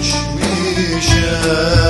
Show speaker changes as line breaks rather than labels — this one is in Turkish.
içmişe